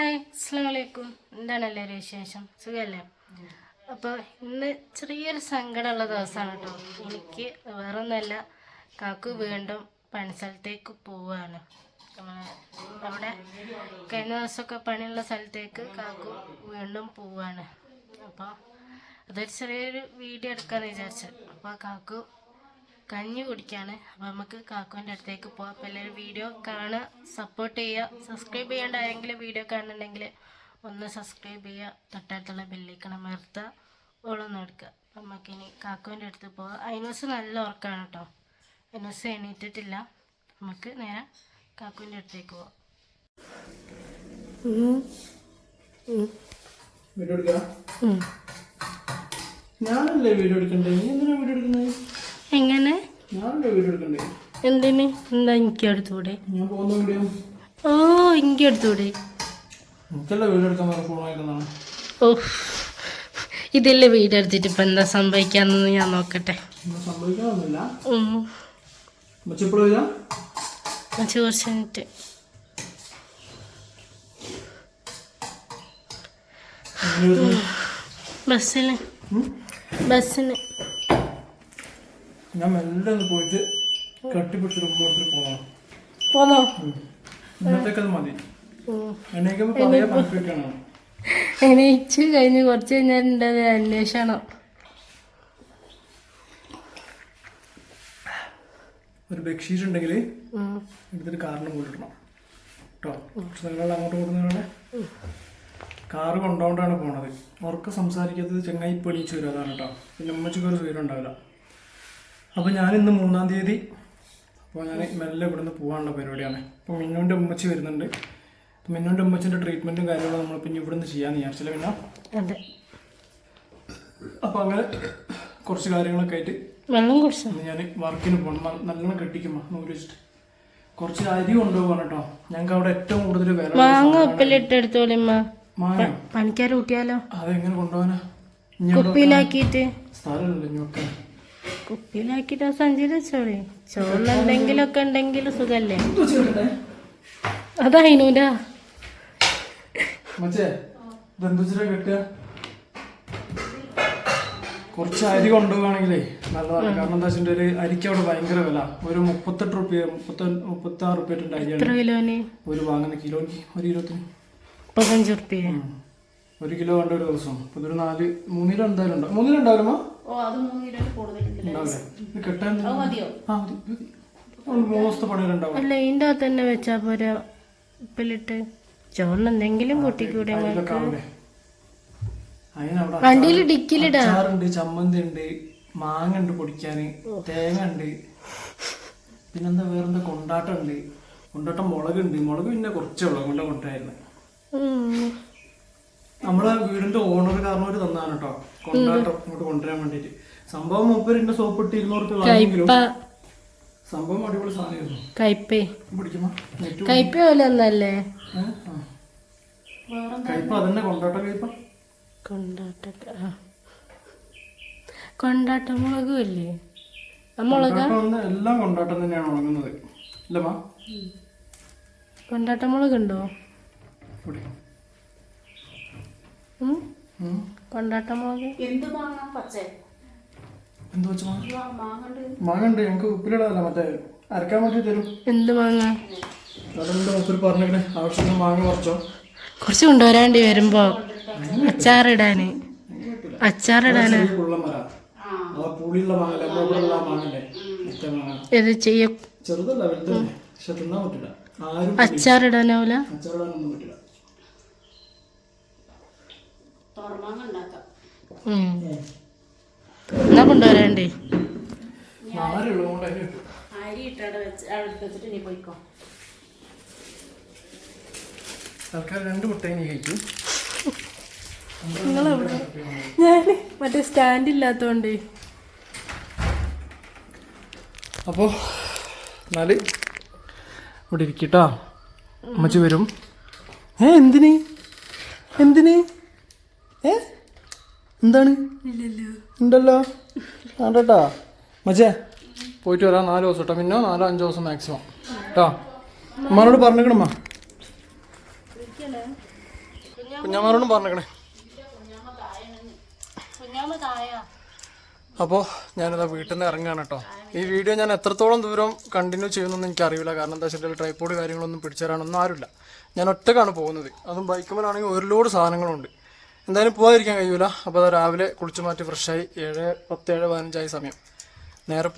Hi അസ്സാം വലൈക്കും എന്താണ് എല്ലാവരും വിശേഷം? സുഖമല്ലേ അപ്പോൾ ഇന്ന് ചെറിയൊരു സങ്കടമുള്ള ദിവസമാണ് കേട്ടോ. എനിക്ക് വേറൊന്നുമല്ല. കാക്കു വീണ്ടും പണിസ്ഥലത്തേക്ക് നമ്മുടെ അവിടെ കഴിഞ്ഞ ദിവസമൊക്കെ പണിയുള്ള സ്ഥലത്തേക്ക് കാക്കു വീണ്ടും പോവുകയാണ് അപ്പോൾ അതൊരു ചെറിയൊരു വീഡിയോ എടുക്കാമെന്ന് വിചാരിച്ചു. അപ്പോൾ കാക്കു കഞ്ഞി കുടിക്കാണ്. അപ്പോൾ നമുക്ക് കാക്കുവിന്റെ അടുത്തേക്ക് പോവാം. അപ്പോൾ എല്ലാവരും വീഡിയോ കാണുക സപ്പോർട്ട് ചെയ്യുക. സബ്സ്ക്രൈബ് ചെയ്യേണ്ട ആരെങ്കിലും വീഡിയോ കാണുന്നുണ്ടെങ്കിൽ ഒന്ന് സബ്സ്ക്രൈബ് ചെയ്യുക. തൊട്ടടുത്തുള്ള ബെല്ലിക്കണം നിർത്തുക ഓളൊന്നും എടുക്കുക. നമുക്ക് ഇനി കാക്കുവിന്റെ അടുത്ത് പോവാം. അതിനൂസ് നല്ല ഉറക്കമാണ് കേട്ടോ അതിനൂസ് എണീറ്റിട്ടില്ല. നമുക്ക് നേരെ കാക്കുവിന്റെ അടുത്തേക്ക് പോവാം. വീഡിയോ എടുക്കാം? ഞാനല്ലേ വീഡിയോ എടുക്കണ്ടേ? നീ എന്തിനാ വീഡിയോ എടുക്കുന്നത്? എങ്ങനെ? എന്തിന്? എന്താ എനിക്ക് എടുത്തൂടെ? ഓ എനിക്ക് എടുത്തൂടെ? എനിക്കല്ല വീഡിയോ എടുക്കാൻ വേറെ ഫോൺ വായിക്കുന്നതാണ് ഓ ഇതില്ലേ വീഡിയോ എടുത്തിട്ട് ഇപ്പം എന്താ സംഭവിക്കാന്ന് ഞാൻ നോക്കട്ടെ. കുറച്ച്? ബസ്സിന്. ബസ്സിന്. ഞാൻ മെല്ലെ ഒന്ന് പോയിട്ട് കെട്ടിപ്പിടിച്ച് റൂം കൊടുത്തിട്ട് പോകണം പോന്നോ? ഇന്നത്തേക്കത് മതി. എണീക്കുമ്പോൾ എണീച്ച് കഴിഞ്ഞ് കുറച്ച് കഴിഞ്ഞാൽ എന്റെ അന്വേഷണം. ഒരു ബെഡ്ഷീറ്റ് ഉണ്ടെങ്കിൽ. എടുത്തിട്ട് കാറിന് കൊണ്ടിടണം. കേട്ടോ? നിങ്ങൾ അങ്ങോട്ട് കൂടുന്നതിനുള്ള കാറ് കൊണ്ടോണ്ടാണ് പോണത്. ഓർക്ക് സംസാരിക്കാത്തത് ചെങ്ങായി പെണീച്ച് വരും അതാണ് കേട്ടോ. പിന്നെ അമ്മച്ചിക്കൊരു സൂര്യം ഉണ്ടാവില്ല. അപ്പോൾ ഞാൻ ഇന്ന് മൂന്നാം തീയതി അപ്പോൾ ഞാൻ മെല്ലെ ഇവിടുന്ന് പോകാനുള്ള പരിപാടിയാണ്. അപ്പോൾ മിന്നുവിന്റെ ഉമ്മച്ചി വരുന്നുണ്ട്. അപ്പോൾ മിന്നുവിന്റെ ഉമ്മച്ചിന്റെ ട്രീറ്റ്മെന്റും കാര്യങ്ങളും നമ്മൾ പിന്നെ ഇവിടുന്ന് ചെയ്യാമെന്ന് വിചാരിച്ചില്ല പിന്നെ അതെ. അപ്പോൾ അങ്ങനെ കുറച്ച് കാര്യങ്ങളൊക്കെ ആയിട്ട് വെള്ളം കുറച്ച് ഞാൻ വർക്കിന് പോകണം നല്ലോണം കെട്ടിക്കുമ്പോൾ നൂൽ വെച്ചിട്ട്. കുറച്ച് അരി കൊണ്ടുപോകണം കേട്ടോ ഞങ്ങൾക്ക് അവിടെ ഏറ്റവും കൂടുതൽ വില മാങ്ങ പണിക്കാർ കൂട്ടിയാലോ? അതെങ്ങനെ കൊണ്ടുപോകാനാ കുപ്പിയിലാക്കിയിട്ട്. സ്ഥലമില്ലല്ലോ ഇനി വെക്കാൻ കുപ്പിയിലാക്കിയിട്ട് ആ സഞ്ചിയിൽ വെച്ചോളി. ചോറിന് എന്തെങ്കിലുമൊക്കെ ഉണ്ടെങ്കിൽ സുഖല്ലേ അതായിനൂരാ കുറച്ച് അരി കൊണ്ടുപോവുകയാണെങ്കിലേ നല്ലതാണ്. കാരണം എന്താ വെച്ചിട്ടുണ്ടെങ്കിൽ ഒരു അരിക്ക് അവിടെ ഭയങ്കര വില. ഒരു മുപ്പത്തെട്ട് റുപ്യ മുപ്പത്തി മുപ്പത്തി ആറ് റുപ്യ അരിയാണ് ഒരു വാങ്ങുന്ന കിലോയ്ക്ക് ഒരു ഇരുപത്തിന്. മുപ്പത്തഞ്ച് റുപ്യ. ഒരു കിലോ വേണ്ട ഒരു ദിവസം. അപ്പൊ ഇതൊരു നാല് മൂന്നിലോ എന്തായാലും ഉണ്ടാവും. മൂന്ന് മതി. ഒരു മൂന്ന് പണികൾ ഉണ്ടാവും. അല്ല ഇതിന്റെ അകത്ത് തന്നെ വെച്ചാ പോരാ? ഉപ്പിലിട്ട് ചോറിന് എന്തെങ്കിലും കൂട്ടിക്കൂടെ വണ്ടിയിൽ ഡിക്കിലിടാ ചമ്മന്തി ഉണ്ട് മാങ്ങ ഉണ്ട് പൊടിക്കാന് തേങ്ങ ഉണ്ട് പിന്നെന്താ വേറെന്താ? കൊണ്ടാട്ടം ഉണ്ട് കൊണ്ടാട്ടം മുളക് ഉണ്ട് മുളക് പിന്നെ കുറച്ചേ ഉള്ളു. കൊണ്ട് കൊണ്ടായിരുന്നു നമ്മളെ വീടിന്റെ ഓണർ കാരണം ഒരു തന്നാണ് കേട്ടോ. കൊണ്ടാട്ടം ഇങ്ങോട്ട് കൊണ്ടുവരാൻ വേണ്ടിട്ട് സംഭവം മൂപ്പരിന്റെ സോപ്പ് ഇട്ട് ഇരുന്നൂറ് രൂപ വാങ്ങിയെങ്കിലും സംഭവം അടിപൊളി സാധനമായിരുന്നു. കയ്പേ. പിടിക്കുമ്പോ നെറ്റ് കയ്പ പോലെ ഒന്നല്ലേ? ഏ? ആ. കയ്പ അതന്നെ കൊണ്ടാട്ടം കയ്പ. കൊണ്ടാട്ട കൊണ്ടാട്ട മുളകും അല്ലേ? മുളക? എല്ലാം കൊണ്ടാട്ടം തന്നെയാണ് ഉണങ്ങുന്നത്. ഇല്ലമ്മ കൊണ്ടാട്ട മുളകുണ്ടോ? ഉണ്ടോ. കൊണ്ടാട്ട മുളക് എന്ത് വെച്ച മാങ്ങ? ഉണ്ട് ഞങ്ങൾക്ക് ഉപ്പിലിടാതല്ല മറ്റേ അരക്കാൻ പറ്റി തരും. എന്ത് മാങ്ങ? അതുകൊണ്ട് മൂപ്പര് പറഞ്ഞിങ്ങനെ ആവശ്യത്തിന് മാങ്ങ കുറച്ചോ കുറച്ച് കൊണ്ടുവരാണ്ടി വരുമ്പോ അച്ചാറിടാന്. അച്ചാറിടാന്. പുളിയുള്ള മാങ്ങല്ലേ ചെയ്യ ചെറുതല്ല വലുതല്ലേ? പക്ഷെ തിന്നാൻ പറ്റില്ല. ആരും അച്ചാറിടാനാവൂല? അച്ചാറിടാനൊന്നും പറ്റില്ല. എന്നാ കൊണ്ടുവരണ്ടേ? ആരുള്ളതുകൊണ്ട് പോയിക്കോ. തൽക്കാലം രണ്ട് മുട്ടയും നീ കഴിക്കും. ഞാൻ മറ്റേ സ്റ്റാൻഡ് ഇല്ലാത്തതുകൊണ്ട് അപ്പോൾ എന്നാൽ ഇവിടെ ഇരിക്കട്ടോ അമ്മച്ചി വരും. ഏ എന്തിന്? എന്തിന്? ഏ? എന്താണ്? ഉണ്ടല്ലോ. ആണ്ടട്ടാ മച്ചേ പോയിട്ട് വരാം നാല് ദിവസം കേട്ടോ പിന്നെ നാലോ അഞ്ചോ ദിവസം മാക്സിമം കേട്ടോ അമ്മാനോട് പറഞ്ഞേക്കണമ്മ കുഞ്ഞാമാരോടും പറഞ്ഞേക്കണേ. അപ്പോൾ ഞാനിതാ വീട്ടിൽ നിന്ന് ഇറങ്ങുകയാണ് കേട്ടോ ഈ വീഡിയോ ഞാൻ എത്രത്തോളം ദൂരം കണ്ടിന്യൂ ചെയ്യുമെന്നൊന്നും എനിക്കറിയില്ല. കാരണം എന്താ വെച്ചിട്ടുണ്ടെങ്കിൽ ട്രൈപ്പോഡ് കാര്യങ്ങളൊന്നും പിടിച്ചു തരാനൊന്നും ആരുമില്ല. ഞാൻ ഒറ്റക്കാണ് പോകുന്നത്. അതും ബൈക്കുമ്പോഴാണെങ്കിൽ ഒരു ലോഡ് സാധനങ്ങളുണ്ട്. എന്തായാലും പോകാതിരിക്കാൻ കഴിയൂല. അപ്പോൾ അത് രാവിലെ കുളിച്ചു മാറ്റി ഫ്രഷായി ഏഴ് പത്ത് ഏഴ് പതിനഞ്ചായി സമയം. നേരെ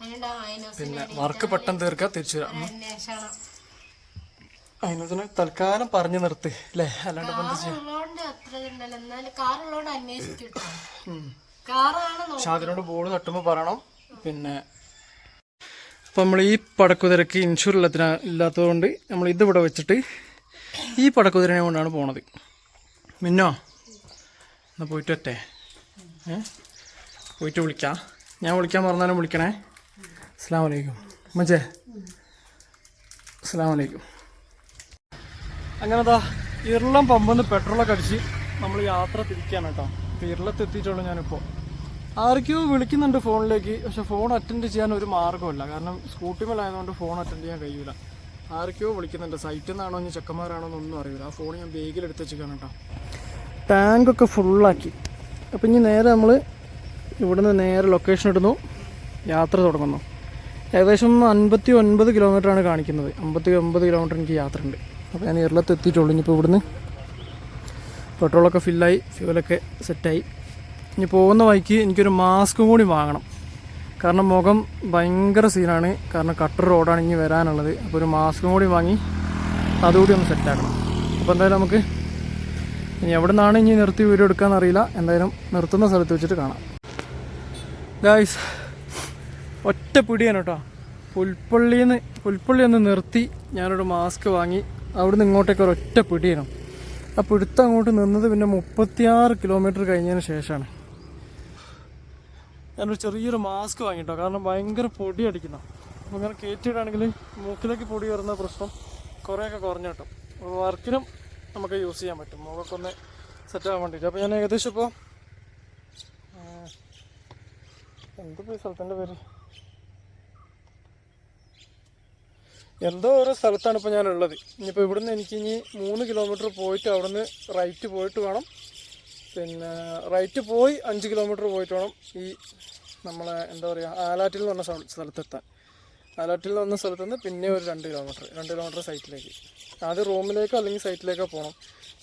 അതിനുണ്ടാ പിന്നെ വർക്ക് പെട്ടെന്ന് തീർക്കുക തിരിച്ചു വരാം. ഉം. തൽക്കാലം പറഞ്ഞു നിർത്തി അല്ലേ അല്ലാണ്ട് പക്ഷെ അതിനോട് ബോർഡ് തട്ടുമ്പോൾ പറയണം. പിന്നെ അപ്പം നമ്മൾ ഈ പടക്കുതിരക്ക് ഇൻഷുർ ഇല്ലാത്തതുകൊണ്ട് നമ്മൾ ഇതിവിടെ വെച്ചിട്ട് ഈ പടക്കുതിരനെ കൊണ്ടാണ് പോണത്. മിന്നോ? എന്നാ പോയിട്ട് ഒറ്റേ ഏ? പോയിട്ട് വിളിക്കാം. ഞാൻ വിളിക്കാൻ പറഞ്ഞാലും വിളിക്കണേ. അസ്സാം വലൈക്കും മജേ അസ്സാം വലൈക്കും അങ്ങനെതാ ഇർളം പമ്പെന്ന് പെട്രോളൊക്കെ അടിച്ച് നമ്മൾ യാത്ര തിരിക്കുകയാണ് കേട്ടോ. അപ്പോൾ ഇർളത്ത് എത്തിയിട്ടുള്ളൂ ഞാനിപ്പോൾ ആർക്കോ വിളിക്കുന്നുണ്ട് ഫോണിലേക്ക്. പക്ഷെ ഫോൺ അറ്റൻഡ് ചെയ്യാൻ ഒരു മാർഗമല്ല കാരണം സ്കൂട്ടി മേലായതുകൊണ്ട് ഫോൺ അറ്റൻഡ് ചെയ്യാൻ കഴിയൂല. ആർക്കോ വിളിക്കുന്നുണ്ട്. സൈറ്റിൽ നിന്നാണോ ഇനി ചെക്കന്മാരാണോ എന്നൊന്നും അറിയില്ല. ആ ഫോൺ ഞാൻ ബേഗിൽ എടുത്ത് വെച്ചിരിക്കുകയാണ് കേട്ടോ. ടാങ്കൊക്കെ ഫുള്ളാക്കി. അപ്പം ഇനി നേരെ നമ്മൾ ഇവിടുന്ന് നേരെ ലൊക്കേഷൻ ഇടുന്നു. യാത്ര തുടങ്ങുന്നു. ഏകദേശം അൻപത്തി ഒൻപത് കിലോമീറ്ററാണ് കാണിക്കുന്നത്. അമ്പത്തി ഒമ്പത് കിലോമീറ്റർ എനിക്ക് യാത്ര ഉണ്ട് അപ്പോൾ ഞാൻ ഇരളത്ത് എത്തിയിട്ടുള്ളൂ ഇനിയിപ്പോൾ ഇവിടുന്ന് പെട്രോളൊക്കെ ഫില്ലായി ഫ്യൂലൊക്കെ സെറ്റായി ഇനി പോകുന്ന വഴിക്ക് എനിക്കൊരു മാസ്കും കൂടി വാങ്ങണം. കാരണം മുഖം ഭയങ്കര സീനാണ് കാരണം കട്ടർ റോഡാണ് ഇനി വരാനുള്ളത്. അപ്പോൾ ഒരു മാസ്കും കൂടി വാങ്ങി അതുകൂടി ഒന്ന് സെറ്റാക്കണം അപ്പോൾ എന്തായാലും നമുക്ക് ഇനി എവിടെ നിന്നാണ് ഇനി നിർത്തി വീഡിയോ എടുക്കാമെന്ന് അറിയില്ല. എന്തായാലും നിർത്തുന്ന സ്ഥലത്ത് വെച്ചിട്ട് കാണാം. ഗായ്സ് ഒറ്റ പിടിയാണ് കേട്ടോ. പുൽപ്പള്ളിയിൽ നിന്ന് പുൽപ്പള്ളി ഒന്ന് നിർത്തി ഞാനൊരു മാസ്ക് വാങ്ങി അവിടുന്ന് ഇങ്ങോട്ടേക്ക് ഒറ്റ പിടിയാണ്. ആ പിടുത്തം അങ്ങോട്ട് നിന്നത് പിന്നെ മുപ്പത്തിയാറ് കിലോമീറ്റർ കഴിഞ്ഞതിന് ശേഷമാണ്. ഞാനൊരു ചെറിയൊരു മാസ്ക് വാങ്ങിട്ടോ. കാരണം ഭയങ്കര പൊടി അടിക്കുന്ന. അപ്പോൾ ഇങ്ങനെ കയറ്റിയിടാണെങ്കിൽ മൂക്കിലേക്ക് പൊടി വരുന്ന പ്രശ്നം കുറേയൊക്കെ കുറഞ്ഞു കേട്ടോ. വർക്കിനും നമുക്ക് യൂസ് ചെയ്യാൻ പറ്റും. മുഖമൊക്കെ ഒന്ന് സെറ്റ് ആവാൻ വേണ്ടിയിട്ട് അപ്പോൾ ഞാൻ ഏകദേശം ഇപ്പോൾ എന്തിപ്പോൾ ഈ സ്ഥലത്തിന്റെ പേര്? എന്തോ ഓരോ സ്ഥലത്താണ് ഇപ്പോൾ ഞാനുള്ളത്. ഇനിയിപ്പോൾ ഇവിടുന്ന് എനിക്ക് ഇനി മൂന്ന് കിലോമീറ്റർ പോയിട്ട് അവിടുന്ന് റൈറ്റ് പോയിട്ട് വേണം പിന്നെ റൈറ്റ് പോയി അഞ്ച് കിലോമീറ്റർ പോയിട്ട് വേണം ഈ നമ്മളെ എന്താ പറയുക ആലാറ്റിൽ എന്ന് പറഞ്ഞ സ്ഥല- സ്ഥലത്തെത്താൻ. ആലാറ്റിൽ നിന്ന് സ്ഥലത്ത് നിന്ന് പിന്നെ ഒരു രണ്ട് കിലോമീറ്റർ രണ്ട് കിലോമീറ്റർ സൈറ്റിലേക്ക്. ആദ്യം റൂമിലേക്കോ അല്ലെങ്കിൽ സൈറ്റിലേക്കോ പോകണം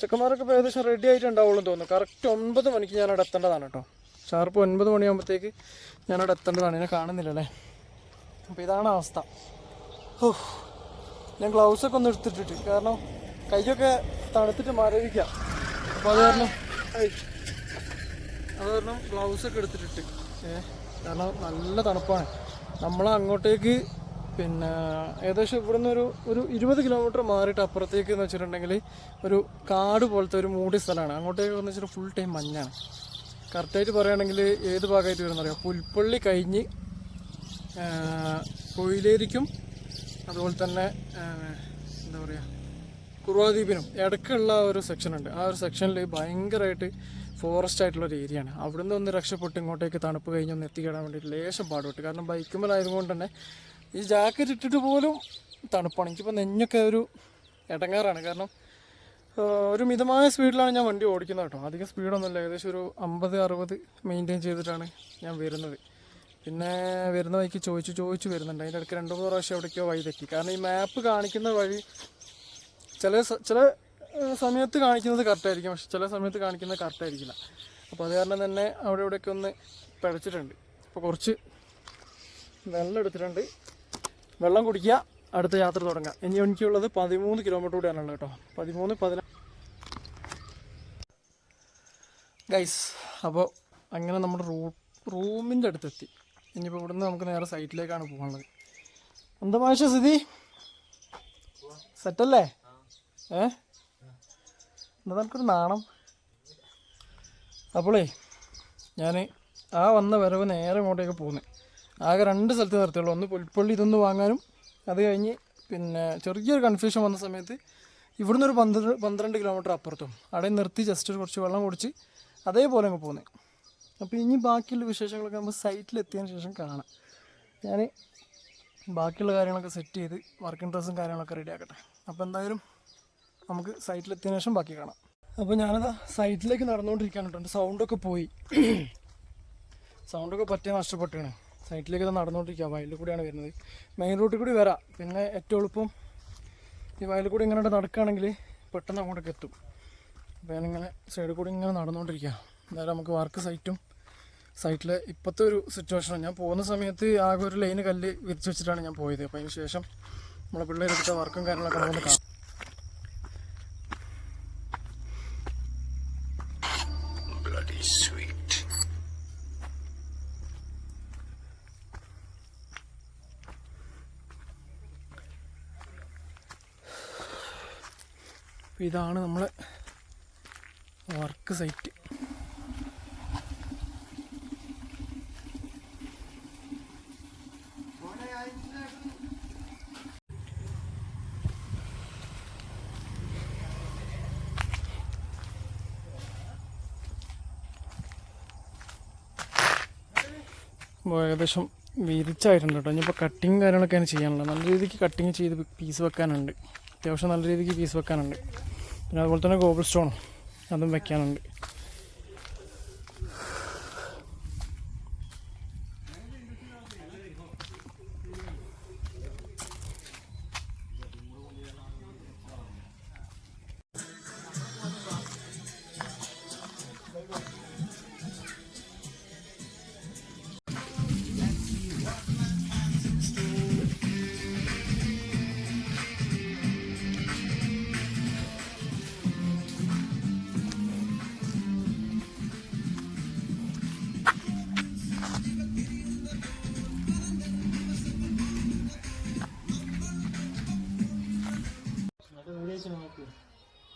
ചെക്കന്മാരൊക്കെ ഇപ്പോൾ ഏകദേശം റെഡി എന്ന് തോന്നുന്നു. കറക്റ്റ് ഒൻപത് മണിക്ക് ഞാൻ അവിടെ എത്തേണ്ടതാണ് കേട്ടോ. ഷാർപ്പ് ഒൻപത് മണിയാകുമ്പോഴത്തേക്ക് ഞാൻ അവിടെ എത്തേണ്ടതാണ്. എന്നെ കാണുന്നില്ലല്ലേ? അപ്പോൾ ഇതാണ് അവസ്ഥ. ഓ ഞാൻ ഗ്ലൗസൊക്കെ ഒന്ന് എടുത്തിട്ടിട്ട്. കാരണം കൈയൊക്കെ തണുത്തിട്ട് മരവിക്കാം അപ്പോൾ അത് കാരണം. അത് കാരണം ഗ്ലൗസ് ഒക്കെ എടുത്തിട്ടിട്ട്. കാരണം നല്ല തണുപ്പാണ്. നമ്മൾ അങ്ങോട്ടേക്ക് പിന്നെ ഏകദേശം ഇവിടുന്ന് ഒരു ഒരു ഇരുപത് കിലോമീറ്റർ മാറിയിട്ട് അപ്പുറത്തേക്ക് എന്ന് വെച്ചിട്ടുണ്ടെങ്കിൽ ഒരു കാട് പോലത്തെ ഒരു മൂടി സ്ഥലമാണ്. അങ്ങോട്ടേക്ക് എന്ന് വെച്ചിട്ട് ഫുൾ ടൈം മഞ്ഞാണ്. കറക്റ്റായിട്ട് പറയുകയാണെങ്കിൽ ഏത് ഭാഗമായിട്ട് വരുന്ന അറിയാം. പുൽപ്പള്ളി കഴിഞ്ഞ് കൊയിലേരിക്കും അതുപോലെ തന്നെ എന്താ പറയുക കുറുവാദ്വീപിനും ഇടയ്ക്കുള്ള ഒരു സെക്ഷനുണ്ട് ആ ഒരു സെക്ഷനിൽ ഭയങ്കരമായിട്ട് ഫോറസ്റ്റ് ആയിട്ടുള്ള ഒരു ഏരിയയാണ് അവിടുന്ന് ഒന്ന് രക്ഷപ്പെട്ട് ഇങ്ങോട്ടേക്ക് തണുപ്പ് കഴിഞ്ഞ് ഒന്ന് എത്തിക്കിടാൻ വേണ്ടിയിട്ട് ലേശം പാടുപെട്ട്. കാരണം ബൈക്കുമ്പോഴായതുകൊണ്ട് തന്നെ ഈ ജാക്കറ്റ് ഇട്ടിട്ട് പോലും തണുപ്പാണ്. എനിക്കിപ്പോൾ നെഞ്ഞൊക്കെ ഒരു ഇടങ്ങാറാണ് കാരണം ഒരു മിതമായ സ്പീഡിലാണ് ഞാൻ വണ്ടി ഓടിക്കുന്നത് കേട്ടോ. അധികം സ്പീഡൊന്നുമില്ല ഏകദേശം ഒരു അമ്പത് അറുപത് മെയിന്റെയിൻ ചെയ്തിട്ടാണ് ഞാൻ വരുന്നത്. പിന്നെ വരുന്ന വഴിക്ക് ചോദിച്ചു ചോദിച്ചു വരുന്നുണ്ട്. അതിന്റെ ഇടയ്ക്ക് രണ്ട് മൂന്ന് പ്രാവശ്യം എവിടേക്കോ വഴി തെറ്റി. കാരണം ഈ മാപ്പ് കാണിക്കുന്ന വഴി ചില ചില സമയത്ത് കാണിക്കുന്നത് കറക്റ്റായിരിക്കും പക്ഷെ ചില സമയത്ത് കാണിക്കുന്നത് കറക്റ്റായിരിക്കില്ല അപ്പോൾ അത് കാരണം തന്നെ അവിടെ ഇവിടെയൊക്കെ ഒന്ന് പിഴച്ചിട്ടുണ്ട്. അപ്പോൾ കുറച്ച് വെള്ളം എടുത്തിട്ടുണ്ട്. വെള്ളം കുടിക്കുക. അടുത്ത യാത്ര തുടങ്ങാം. ഇനി എനിക്കുള്ളത് പതിമൂന്ന് കിലോമീറ്റർ കൂടിയാണുള്ളത് കേട്ടോ. പതിമൂന്ന് പതിനാല് ഗൈസ് അപ്പോൾ അങ്ങനെ നമ്മുടെ റൂ റൂമിന്റെ അടുത്തെത്തി. ഇനിയിപ്പോൾ ഇവിടുന്ന് നമുക്ക് നേരെ സൈറ്റിലേക്കാണ് പോകാനുള്ളത്. എന്താ മാഷ സ്ഥിതി? സെറ്റല്ലേ ഏ? എന്താ നമുക്കൊരു നാണം. അപ്പോളേ ഞാൻ ആ വന്ന വരവ് നേരെ ഇങ്ങോട്ടേക്ക് പോകുന്നത് ആകെ രണ്ട് സ്ഥലത്ത് നിർത്തിയുള്ളൂ ഒന്ന് പുൽപ്പള്ളി ഇതൊന്ന് വാങ്ങാനും അത് കഴിഞ്ഞ് പിന്നെ ചെറിയൊരു കൺഫ്യൂഷൻ വന്ന സമയത്ത് ഇവിടുന്ന് ഒരു പന്ത്രണ്ട് പന്ത്രണ്ട് കിലോമീറ്റർ അപ്പുറത്തും അവിടെ നിർത്തി ജസ്റ്റ് കുറച്ച് വെള്ളം കുടിച്ച് അതേപോലെ അങ്ങ് പോകുന്നത് അപ്പോൾ ഇനി ബാക്കിയുള്ള വിശേഷങ്ങളൊക്കെ നമ്മൾ സൈറ്റിലെത്തിയതിന് ശേഷം കാണാം. ഞാൻ ബാക്കിയുള്ള കാര്യങ്ങളൊക്കെ സെറ്റ് ചെയ്ത് വർക്കിംഗ് ഡ്രസ്സും കാര്യങ്ങളൊക്കെ റെഡി ആക്കട്ടെ. അപ്പോൾ എന്തായാലും നമുക്ക് സൈറ്റിലെത്തിയതിനു ശേഷം ബാക്കി കാണാം. അപ്പോൾ ഞാനത് സൈറ്റിലേക്ക് നടന്നുകൊണ്ടിരിക്കുകയാണ് കേട്ടോ. സൗണ്ടൊക്കെ പോയി. സൗണ്ടൊക്കെ പറ്റിയ നഷ്ടപ്പെട്ടാണ്. സൈറ്റിലേക്ക് നടന്നുകൊണ്ടിരിക്കുക വയലിൽ കൂടിയാണ് വരുന്നത്. മെയിൻ റൂട്ടിൽ കൂടി വരാം. പിന്നെ ഏറ്റവും എളുപ്പം ഈ വയലിൽ കൂടി ഇങ്ങനെ നടക്കുകയാണെങ്കിൽ പെട്ടെന്ന് അങ്ങോട്ടൊക്കെ എത്തും. അപ്പോൾ ഞാനിങ്ങനെ സൈഡിൽ കൂടി ഇങ്ങനെ നടന്നുകൊണ്ടിരിക്കുക എന്തായാലും നമുക്ക് വർക്ക് സൈറ്റും സൈറ്റിലെ ഇപ്പോഴത്തെ ഒരു സിറ്റുവേഷനാണ് ഞാൻ പോകുന്ന സമയത്ത് ആകെ ഒരു ലൈന് കല്ല് വിരിച്ച് വെച്ചിട്ടാണ് ഞാൻ പോയത്. അപ്പോൾ അതിന് ശേഷം നമ്മളെ പിള്ളേരെടുത്ത വർക്കും കാര്യങ്ങളൊക്കെ നമുക്ക് കാണാം. അപ്പോൾ ഇതാണ് നമ്മളെ വർക്ക് സൈറ്റ്. ഏകദേശം വിരിച്ചായിട്ടുണ്ട് കേട്ടോ. ഇനിയിപ്പോൾ കട്ടിങ് കാര്യങ്ങളൊക്കെയാണ് ചെയ്യാനുള്ളത്. നല്ല രീതിക്ക് കട്ടിങ് ചെയ്ത് പീസ് വെക്കാനുണ്ട്. അത്യാവശ്യം നല്ല രീതിക്ക് പീസ് വെക്കാനുണ്ട്. പിന്നെ അതുപോലെ തന്നെ ഗോബിൾ സ്റ്റോണും അതും വെക്കാനുണ്ട്.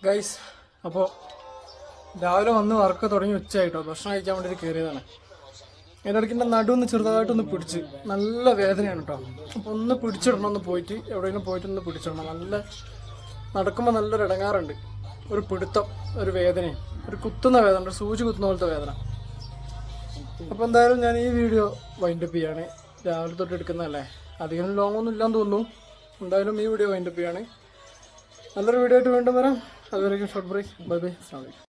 ഗൈസ് അപ്പോൾ രാവിലെ വന്ന് വർക്ക് തുടങ്ങി ഉച്ചയായിട്ടോ. ഭക്ഷണം കഴിക്കാൻ വേണ്ടിയിട്ട് കയറിയതാണ് അതിന്റെ ഇടയ്ക്ക് എന്റെ നടുവൊന്ന് ചെറുതായിട്ടൊന്ന് പിടിച്ച്. നല്ല വേദനയാണ് കേട്ടോ അപ്പോൾ ഒന്ന് പിടിച്ചിടണം ഒന്ന് പോയിട്ട് എവിടെയെങ്കിലും പോയിട്ട് ഒന്ന് പിടിച്ചിടണം. നല്ല നടക്കുമ്പോൾ നല്ലൊരു ഇടങ്ങാറുണ്ട്. ഒരു പിടുത്തം ഒരു വേദനയും ഒരു കുത്തുന്ന വേദന ഒരു സൂചി കുത്തുന്ന പോലത്തെ വേദന. അപ്പോൾ എന്തായാലും ഞാൻ ഈ വീഡിയോ വൈൻഡപ്പ് ചെയ്യാണ്. രാവിലെ തൊട്ട് എടുക്കുന്നതല്ലേ. അധികം ലോങ് ഒന്നും ഇല്ലാന്ന് തോന്നുന്നു. എന്തായാലും ഈ വീഡിയോ വൈൻഡപ്പ് ചെയ്യാണ്. നല്ലൊരു വീഡിയോ ആയിട്ട് വീണ്ടും വരാം. അതുവരെയും ഷോർട്ട് ബ്രേക്ക്. Bye bye. അസ്സാം